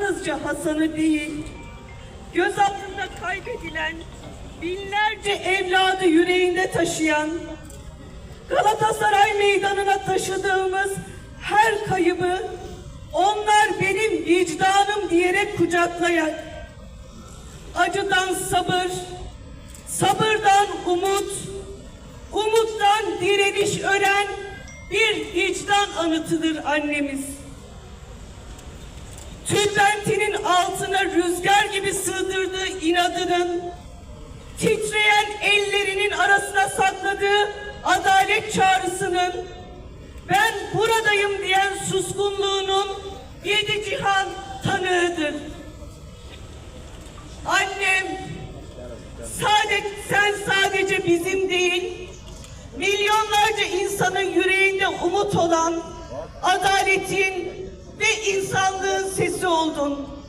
yalnızca Hasan'ı değil, göz altında kaybedilen binlerce evladı yüreğinde taşıyan, Galatasaray meydanına taşıdığımız her kaybı onlar benim vicdanım diyerek kucaklayan, acıdan sabır, sabırdan umut, umuttan direniş ören bir vicdan anıtıdır annemiz. Tülbentinin altına rüzgar gibi sığdırdığı inadının, titreyen ellerinin arasına sakladığı adalet çağrısının, ben buradayım diyen suskunluğunun yedi cihan tanığıdır. Annem, sadece, sen sadece bizim değil, milyonlarca insanın yüreğinde umut olan adaletin oldun.